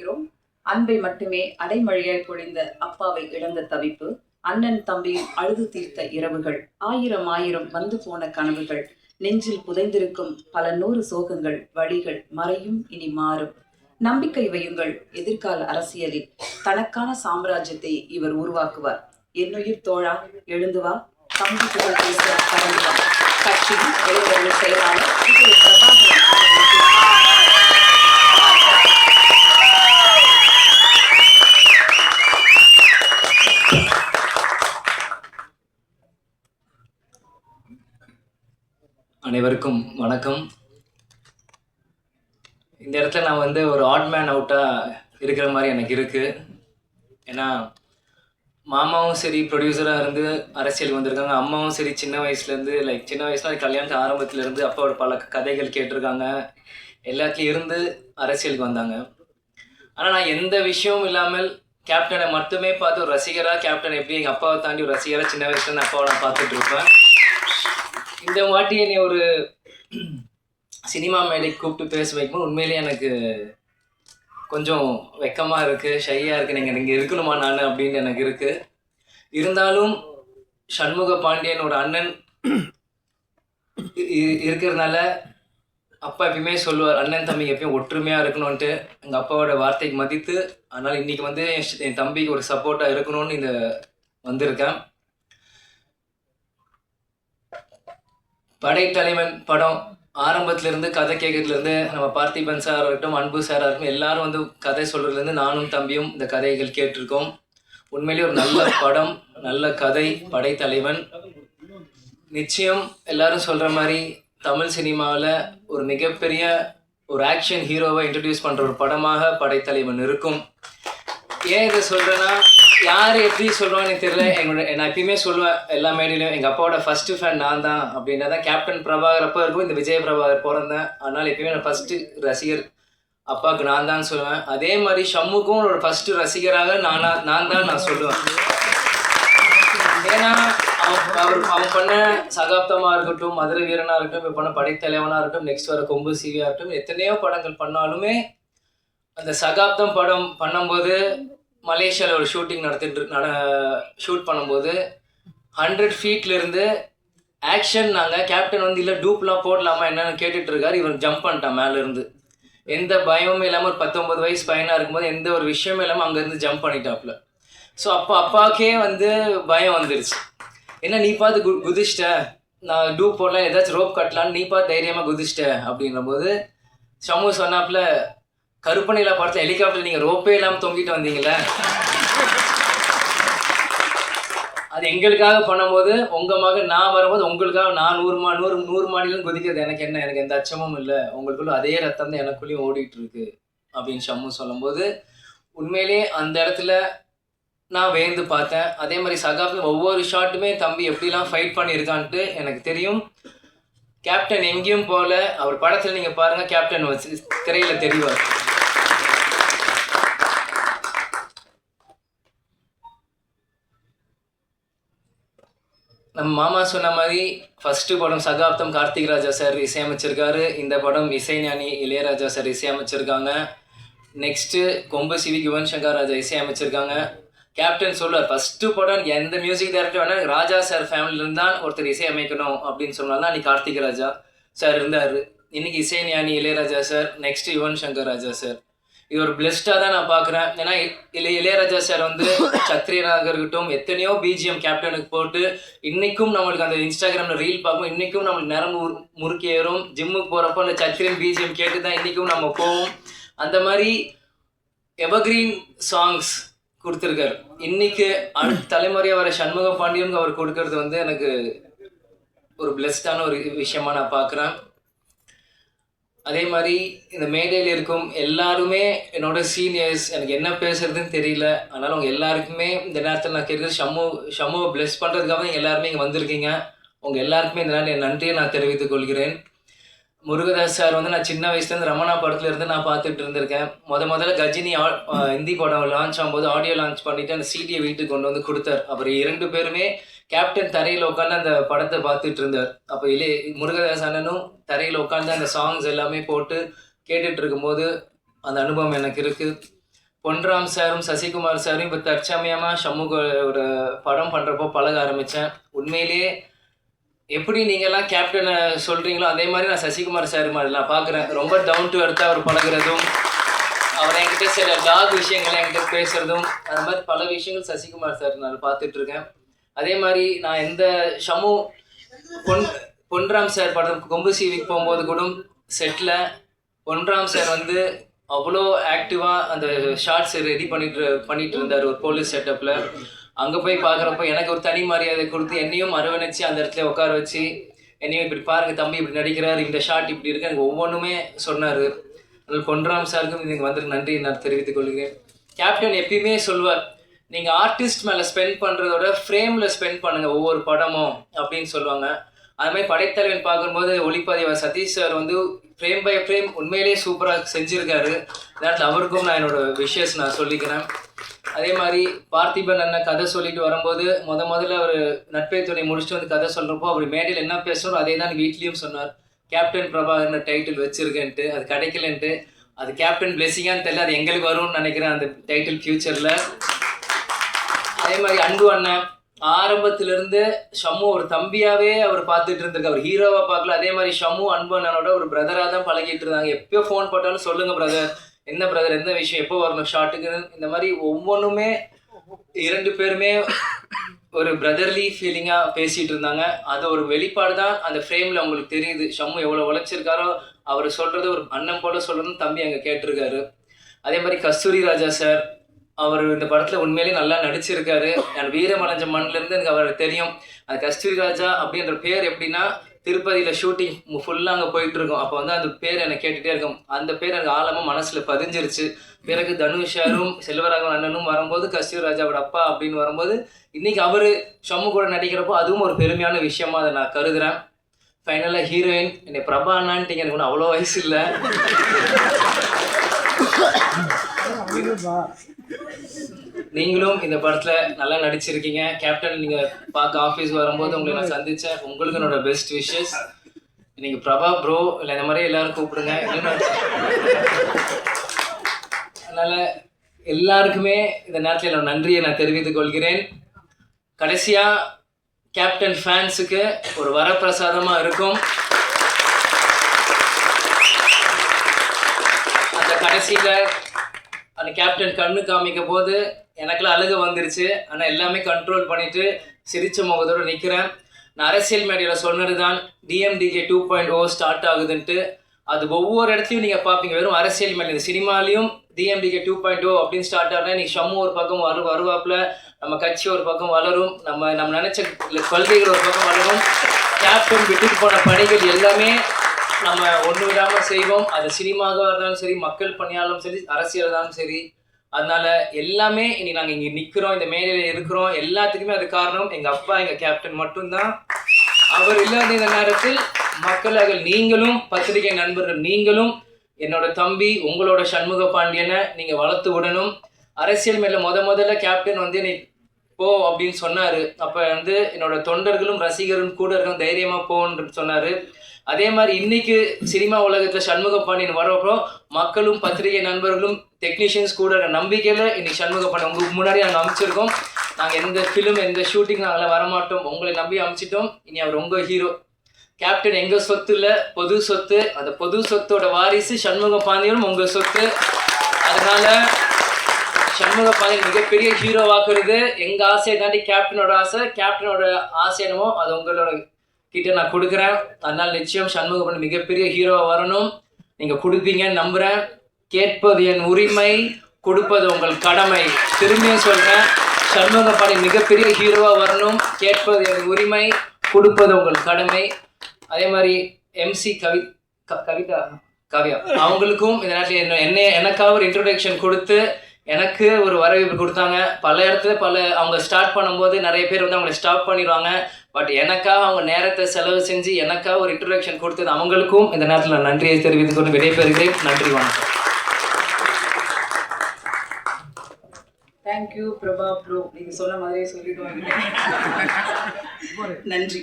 பார்க்கிறோம் அன்பை மட்டுமே அடைமழையாய் பொழிந்த அப்பாவை இழந்த தவிப்பு அண்ணன் தம்பியும் அழுது தீர்த்த இரவுகள் ஆயிரம் ஆயிரம் வந்து போன கனவுகள் நெஞ்சில் புதைந்திருக்கும் பல நூறு சோகங்கள் வழிகள் மறையும் இனி மாறும். நம்பிக்கை வையுங்கள் எதிர்கால அரசியலில். தனக்கான சாம்ராஜ்யத்தை இவர் உருவாக்குவார். என்னுயிர் தோழா எழுந்து வா. தம்பி கட்சியின் செயலாளர் அனைவருக்கும் வணக்கம். இந்த இடத்துல நான் வந்து ஒரு ஆட் மேன் அவுட்டாக இருக்கிற மாதிரி எனக்கு இருக்குது ஏன்னா மாமாவும் சரி ப்ரொடியூசராக இருந்து அரசியல் வந்திருக்காங்க. அம்மாவும் சரி சின்ன வயசுலேருந்து லைக் சின்ன வயசுல கல்யாணத்து ஆரம்பத்துலேருந்து அப்பாவோட பல கதைகள் கேட்டிருக்காங்க. எல்லாத்துலேயும் இருந்து அரசியலுக்கு வந்தாங்க. ஆனால் நான் எந்த விஷயமும் இல்லாமல் கேப்டனை மட்டுமே பார்த்து ஒரு ரசிகராக கேப்டன் எப்படி எங்கள் அப்பாவை தாண்டி ஒரு ரசிகராக சின்ன வயசுலேருந்து அப்பாவை நான் பார்த்துட்டு இருப்பேன். இந்த வாட்டி என்னை ஒரு சினிமா மேடைக்கு கூப்பிட்டு பேச வைக்கும்போது உண்மையிலேயே எனக்கு கொஞ்சம் வெக்கமாக இருக்குது ஷையாக இருக்குது நீங்கள் இங்கே இருக்கணுமா நான் அப்படின்னு எனக்கு இருக்குது இருந்தாலும் சண்முக பாண்டியனோட அண்ணன் இருக்கிறதுனால அப்பா எப்பயுமே சொல்லுவார் அண்ணன் தம்பி எப்பயும் ஒற்றுமையாக இருக்கணும்ன்ட்டு. எங்கள் அப்பாவோட வார்த்தைக்கு மதித்து அதனால் இன்றைக்கி வந்து என் என் தம்பிக்கு ஒரு சப்போர்ட்டாக இருக்கணும்னு இந்த வந்திருக்கேன். படைத்தலைவன் படம் ஆரம்பத்துல இருந்து கதை கேட்கறதுலேருந்து நம்ம பார்த்திபன் சார் இருக்கட்டும் அன்பு சாராக இருக்கட்டும் எல்லாரும் வந்து கதை சொல்கிறதுலேருந்து நானும் தம்பியும் இந்த கதைகள் கேட்டிருக்கோம். உண்மையிலேயே ஒரு நல்ல படம் நல்ல கதை படைத்தலைவன். நிச்சயம் எல்லாரும் சொல்கிற மாதிரி தமிழ் சினிமாவில் ஒரு மிகப்பெரிய ஒரு ஆக்ஷன் ஹீரோவை இன்ட்ரடியூஸ் பண்ணுற ஒரு படமாக படைத்தலைவன் இருக்கும். ஏன் இதை சொல்கிறேன்னா யார் எப்படி சொல்லுவான்னு எனக்கு தெரியல. எங்களோட நான் எப்பயுமே சொல்லுவேன் எல்லா மேடையிலும் எங்கள் அப்பாவோட ஃபர்ஸ்ட் ஃபேன் நான் தான். அப்படின்னா தான் கேப்டன் பிரபாகர் அப்போ இருக்கும். இந்த விஜய் பிரபாகர் பிறந்தேன். அதனால் எப்பயுமே நான் ஃபர்ஸ்ட் ரசிகர் அப்பாவுக்கு நான் தான் சொல்லுவேன். அதே மாதிரி ஷம்முக்கும் ஒரு ஃபர்ஸ்ட் ரசிகராக நானா நான் தான் நான் சொல்லுவேன். ஏன்னா அவன் அவர் அவன் பண்ண சகாப்தமாக இருக்கட்டும் மதுரை வீரனாக இருக்கட்டும் இப்போ பண்ண படைத்தலைவனாக இருக்கட்டும் நெக்ஸ்ட் வர கொம்பு சீவியாக இருக்கட்டும் எத்தனையோ படங்கள் பண்ணாலுமே அந்த சகாப்தம் படம் பண்ணும்போது மலேசியாவில் ஒரு ஷூட்டிங் நடத்திட்டு நட ஷூட் பண்ணும்போது ஹண்ட்ரட் ஃபீட்லேருந்து ஆக்ஷன் நாங்கள் கேப்டன் வந்து இல்லை டூப்லாம் போடலாமா? என்னன்னு கேட்டுட்டு இருக்காரு. இவன் ஜம்ப் பண்ணிட்டான் மேலேருந்து. எந்த பயமும் இல்லாமல் ஒரு பத்தொம்பது வயசு பையனாக இருக்கும்போது எந்த ஒரு விஷயமும் இல்லாமல் அங்கேருந்து ஜம்ப் பண்ணிட்டாப்புல. ஸோ அப்போ அப்பாவுக்கே வந்து பயம் வந்துருச்சு. என்ன நீ பார்த்து கு குதிச்சிட்ட? நான் டூப் போடலாம். ஏதாச்சும் ரோப் கட்டலான்னு நீ பார்த்து தைரியமாக குதிச்சிட்ட? அப்படின்ற போது சமூக சொன்னாப்புல கருப்பனையில் படத்தில் ஹெலிகாப்டர் நீங்கள் ரோப்பே இல்லாமல் தொங்கிட்டு வந்தீங்களே அது எங்களுக்காக பண்ணும்போது உங்கள் மகன் நான் வரும்போது உங்களுக்காக நான் நூறு மா நூறு நூறு மாடிலும் குதிக்கிறது. எனக்கு என்ன எனக்கு எந்த அச்சமும் இல்லை. உங்களுக்குள்ள அதே ரத்தம் தான் எனக்குள்ளேயும் ஓடிட்டு இருக்கு அப்படின்னு ஷம்மு சொல்லும்போது உண்மையிலேயே அந்த இடத்துல நான் வேந்து பார்த்தேன். அதே மாதிரி சகாப்தம் ஒவ்வொரு ஷாட்டுமே தம்பி எப்படிலாம் ஃபைட் பண்ணியிருக்கான்ட்டு எனக்கு தெரியும். கேப்டன் எங்கேயும் போல அவர் படத்தில் நீங்கள் பாருங்கள் கேப்டன் வச்சு திரையில் தெரிவார் நம்ம மாமா சொன்ன மாதிரி ஃபஸ்ட்டு படம் சகாப்தம் கார்த்திக் ராஜா சார் இசையமைச்சிருக்காரு. இந்த படம் இசைஞானி இளையராஜா சார் இசையமைச்சிருக்காங்க. நெக்ஸ்ட்டு கொம்பு சிவி யுவன் சங்கர் ராஜா இசையமைச்சிருக்காங்க. கேப்டன் சொல்லுவார் ஃபஸ்ட்டு படம் எந்த மியூசிக் டைரக்டர் வேணால் ராஜா சார் ஃபேமிலியிலிருந்து தான் ஒருத்தர் இசையமைக்கணும் அப்படின்னு சொன்னாலும் அன்றைக்கி கார்த்திக் ராஜா சார் இருந்தார். இன்றைக்கி இசைஞானி Ilaiyaraaja sir next Yuvan Shankar Raja sir. இது ஒரு பிளெஸ்டாக தான் நான் பார்க்குறேன். ஏன்னா இளைய இளையராஜா சார் வந்து சத்ரியனாக இருக்கட்டும் எத்தனையோ பிஜிஎம் கேப்டனுக்கு போட்டு இன்னைக்கும் நம்மளுக்கு அந்த இன்ஸ்டாகிராமில் ரீல் பார்க்கும் இன்னைக்கும் நம்மளுக்கு நரம்பு முறுக்கி ஏறும். ஜிம்முக்கு போகிறப்போ அந்த சத்ரியன் பிஜிஎம் கேட்டு தான் இன்னைக்கும் நம்ம போவோம். அந்த மாதிரி எவர்கிரீன் சாங்ஸ் கொடுத்துருக்காரு. இன்னைக்கு அடுத்த தலைமுறையாக வர சண்முக பாண்டியனுக்கு அவர் கொடுக்கறது வந்து எனக்கு ஒரு பிளெஸ்டான ஒரு விஷயமா நான் பார்க்குறேன். அதே மாதிரி இந்த மேடையில் இருக்கும் எல்லாருமே என்னோட சீனியர்ஸ் எனக்கு என்ன பேசுறதுன்னு தெரியல. அதனால உங்க எல்லாருக்குமே இந்த நேரத்தில் நான் கேட்குறது ஷம்மு ஷம்முவை பிளெஸ் பண்ணுறதுக்காக தான் எல்லாருமே இங்கே வந்திருக்கீங்க. உங்கள் எல்லாருக்குமே இந்த நேரம் என் நன்றியை நான் தெரிவித்துக் கொள்கிறேன். முருகதாஸ் சார் வந்து நான் சின்ன வயசுலேருந்து ரமணா படத்துல இருந்து நான் பார்த்துட்டு இருந்திருக்கேன். முத முதல்ல கஜினி ஆ- ஹிந்தி படம் லான்ச் ஆகும்போது ஆடியோ லான்ச் பண்ணிவிட்டு அந்த சீடியை வீட்டுக்கு கொண்டு வந்து கொடுத்தார். அப்புறம் இரண்டு பேருமே கேப்டன் தரையில் உட்காந்து அந்த படத்தை பார்த்துட்டு இருந்தார். அப்போ இளைய முருகதாஸ் அண்ணனும் தரையில் உட்காந்து அந்த சாங்ஸ் எல்லாமே போட்டு கேட்டுட்டு இருக்கும்போது அந்த அனுபவம் எனக்கு இருக்குது பொன்ராம் சாரும் சசிகுமார் சாரும் இப்போ தற்சமயமாக சமூகோட படம் பண்ணுறப்போ பழக ஆரம்பித்தேன் உண்மையிலேயே எப்படி நீங்கள்லாம் கேப்டனை சொல்கிறீங்களோ அதே மாதிரி நான் சசிகுமார் சார் மாதிரி நான் பார்க்குறேன். ரொம்ப டவுன் டு எடுத்து அவர் பழகுறதும் அவர் என்கிட்ட சில டாக் விஷயங்கள் என்கிட்ட பேசுகிறதும் அந்த மாதிரி பல விஷயங்கள் சசிகுமார் சார் நான் பார்த்துட்ருக்கேன் அதே மாதிரி நான் எந்த ஷமு பொன் பொன்ராம் சார் படம் கொம்பு சீவிக்கு போகும்போது கூட செட்டில் பொன்ராம் சார் வந்து அவ்வளோ ஆக்டிவாக அந்த ஷார்ட்ஸ் ரெடி பண்ணிட்டு பண்ணிட்டு இருந்தார் ஒரு போலீஸ் செட்டப்பில் அங்கே போய் பார்க்குறப்ப எனக்கு ஒரு தனி மரியாதை கொடுத்து என்னையும் அரவணைச்சு அந்த இடத்துல உட்கார வச்சு என்னையும் இப்படி பாருங்க தம்பி இப்படி நடிக்கிறார் இந்த ஷார்ட் இப்படி இருக்கு எனக்கு ஒவ்வொன்றுமே சொன்னார். அதனால் பொன்ராம் சாருக்கும் நீங்கள் வந்து நன்றி நான் தெரிவித்துக் கொள்கிறேன். கேப்டன் எப்பயுமே சொல்வார் நீங்கள் ஆர்டிஸ்ட் மேலே ஸ்பெண்ட் பண்ணுறதோட ஃப்ரேமில் ஸ்பெண்ட் பண்ணுங்கள் ஒவ்வொரு படமும் அப்படின்னு சொல்லுவாங்க. அது மாதிரி படைத்தலைவன் பார்க்கும்போது ஒளிப்பதிவர் சதீஷ் சார் வந்து ஃப்ரேம் பை ஃப்ரேம் உண்மையிலேயே சூப்பராக செஞ்சுருக்காரு. நேரத்தில் அவருக்கும் நான் என்னோட விஷஸ் நான் சொல்லிக்கிறேன். அதே மாதிரி பார்த்திபன் அண்ணன் கதை சொல்லிட்டு வரும்போது முத முதல்ல அவர் நட்பை துணை முடிச்சுட்டு வந்து கதை சொல்கிறப்போ அவர் மேடையில் என்ன பேசுகிறோ அதே தான் வீட்லேயும் சொன்னார். கேப்டன் பிரபாகர்னு டைட்டில் வச்சுருக்கேன்ட்டு அது கிடைக்கலன்ட்டு. அது கேப்டன் பிளெஸிங்கான்னு தெரியல அது எங்களுக்கு வரும்னு நினைக்கிறேன் அந்த டைட்டில் ஃப்யூச்சரில் அதே மாதிரி அன்பு அண்ணன் ஆரம்பத்திலிருந்து ஷம்மு ஒரு தம்பியாவே அவர் பார்த்துட்டு இருந்திருக்கு அவர் ஹீரோவா பார்க்கல. அதே மாதிரி ஷம்மு அன்பு அண்ணனோட ஒரு பிரதரா தான் பழகிட்டு இருந்தாங்க. எப்பயோ ஃபோன் போட்டாலும் சொல்லுங்க பிரதர் என்ன பிரதர் எந்த விஷயம்? எப்போ வரணும்? ஷார்ட்டுக்கு இந்த மாதிரி ஒவ்வொன்றுமே இரண்டு பேருமே ஒரு பிரதர்லி ஃபீலிங்காக பேசிகிட்டு இருந்தாங்க. அது ஒரு வெளிப்பாடு தான். அந்த ஃப்ரேமில் அவங்களுக்கு தெரியுது. ஷம்மு எவ்வளோ உழைச்சிருக்காரோ அவர் சொல்கிறது ஒரு அண்ணன் போல சொல்கிறதுன்னு தம்பி அங்கே கேட்டிருக்காரு. அதே மாதிரி கஸ்தூரி ராஜா சார் அவர் இந்த படத்தில் உண்மையிலேயே நல்லா நடிச்சிருக்காரு. எனக்கு வீரமலஞ்ச மண்ணிலேருந்து எனக்கு அவர் தெரியும். அந்த கஸ்தூரி ராஜா அப்படின்ற பேர் எப்படின்னா திருப்பதியில் ஷூட்டிங் ஃபுல்லாக அங்கே போயிட்டு இருக்கோம் அப்போ வந்து அந்த பேர் என்னை கேட்டுகிட்டே இருக்கும். அந்த பேர் எனக்கு ஆழமாக மனசில் பதிஞ்சிருச்சு. பிறகு தனுஷாரும் செல்வராகவன் அண்ணனும் வரும்போது கஸ்தூரி ராஜாவோட அப்பா அப்படின்னு வரும்போது இன்னைக்கு அவர் ஷம்மு கூட நடிக்கிறப்போ அதுவும் ஒரு பெருமையான விஷயமா அதை நான் கருதுகிறேன் ஃபைனலாக ஹீரோயின் என்னை பிரபா அண்ணான்ட்டீங்க எனக்கு ஒன்றும் அவ்வளோ வயசு இல்லை. நீங்களும் இந்த படத்துல நல்லா நடிச்சிருக்கீங்க. கேப்டன் நீங்க பார்க்க ஆஃபீஸ் வரும்போது உங்களை நான் சந்திச்சேன். உங்களுக்கு என்னோட பெஸ்ட் விஷஸ் நீங்க பிரபா ப்ரோ இல்லை இந்த மாதிரி எல்லாரும் கூப்பிடுங்க. அதனால் அதனால எல்லாருக்குமே இந்த நேரத்தில் என்னோட நன்றியை நான் தெரிவித்துக் கொள்கிறேன். கடைசியா கேப்டன் ஃபேன்ஸுக்கு ஒரு வரப்பிரசாதமாக இருக்கும். அந்த கடைசியில் அந்த கேப்டன் கண்ணு காமிக்க போது எனக்குலாம் அழுக வந்துருச்சு. ஆனால் எல்லாமே கண்ட்ரோல் பண்ணிட்டு சிரிச்ச முகத்தோட நிற்கிறேன் நான் அரசியல் மேடையில் சொன்னது தான் DMDK two point O start oh ஆகுதுன்ட்டு. அது ஒவ்வொரு இடத்துலையும் நீங்கள் பார்ப்பீங்க வெறும் அரசியல் மேலே இந்த சினிமாலையும் டிஎம்டிகே டூ பாயிண்ட் ஓ அப்படின்னு ஸ்டார்ட் ஆகுனா நீங்கள் ஷம்மு ஒரு பக்கம் வரு வருவாப்பில் நம்ம கட்சி ஒரு பக்கம் வளரும் நம்ம நம்ம நினைச்ச கொள்கைகள் ஒரு பக்கம் வளரும். கேப்டன் விட்டுட்டு போன பணிகள் எல்லாமே நம்ம ஒன்று விடாமல் செய்வோம். அது சினிமாவாக இருந்தாலும் சரி மக்கள் பணியாலும் சரி அரசியல் இருந்தாலும் சரி. அதனால எல்லாமே இனி நாங்கள் இங்கே நிற்கிறோம் இந்த மேடையில் இருக்கிறோம். எல்லாத்துக்குமே அது காரணம் எங்கள் அப்பா எங்கள் கேப்டன் மட்டும்தான். அவர் இல்லாத இந்த நேரத்தில் மக்களாக நீங்களும் பத்திரிகை நண்பர்கள் நீங்களும் என்னோட தம்பி உங்களோட சண்முக பாண்டியனை நீங்கள் வளர்த்து விடணும். அரசியல் மேல முத முதல்ல கேப்டன் வந்து நீ போ அப்படின்னு சொன்னாரு. அப்ப வந்து என்னோட தொண்டர்களும் ரசிகரும் கூட இருக்கும் தைரியமா போன்னு சொன்னாரு. அதே மாதிரி இன்னைக்கு சினிமா உலகத்துல சண்முக பாண்டியன் வரப்போ மக்களும் பத்திரிகை நண்பர்களும் டெக்னீஷியன்ஸ் கூட நம்பிக்கையில் நம்பிக்கையில இன்னைக்கு சண்முக பாண்டியன் உங்களுக்கு முன்னாடி நாங்கள் அமைச்சிருக்கோம் நாங்க எந்த ஃபிலிம் எந்த ஷூட்டிங் நாங்களாம் வரமாட்டோம். உங்களை நம்பி அமைச்சிட்டோம் இனி அவர் உங்க ஹீரோ கேப்டன் எங்க சொத்து இல்ல? பொது சொத்து. அந்த பொது சொத்தோட வாரிசு சண்முக பாண்டியனும் உங்க சொத்து. அதனால சண்முக பாதையில் மிகப்பெரிய ஹீரோவாக்குறது எங்கள் ஆசையை தாண்டி கேப்டனோட ஆசை கேப்டனோட ஆசை என்னமோ அது உங்களோட கிட்ட நான் கொடுக்குறேன். அதனால் நிச்சயம் சண்முக பண்ணி மிகப்பெரிய ஹீரோவாக வரணும். நீங்கள் கொடுப்பீங்கன்னு நம்புகிறேன் கேட்பது என் உரிமை கொடுப்பது உங்கள் கடமை. திரும்பியும் சொல்கிறேன் சண்முக பாடி மிகப்பெரிய ஹீரோவாக வரணும். கேட்பது என் உரிமை கொடுப்பது உங்கள் கடமை. அதே மாதிரி எம்சி கவி க- கவிதா காவியா. அவங்களுக்கும் இந்த நேரத்தில் என்ன என்ன எனக்காக ஒரு இன்ட்ரொடக்ஷன் கொடுத்து எனக்கு ஒரு வரவேற்பு கொடுத்தாங்க. பல இடத்துல பல அவங்க ஸ்டார்ட் பண்ணும்போது நிறைய பேர் வந்து அவங்களை ஸ்டாப் பண்ணிடுவாங்க. பட் எனக்காக அவங்க நேரத்தை செலவு செஞ்சு எனக்காக ஒரு இன்ட்ரோடக்ஷன் கொடுத்தது அவங்களுக்கும். இந்த நேரத்தில் நான் நன்றியை தெரிவித்துக் கொண்டு விடைபெறுகிறேன். நன்றி வணக்கம். தேங்க்யூ பிரபா ப்ரோ நீங்க சொன்ன மாதிரியே சொல்லிடுவாங்க நன்றி.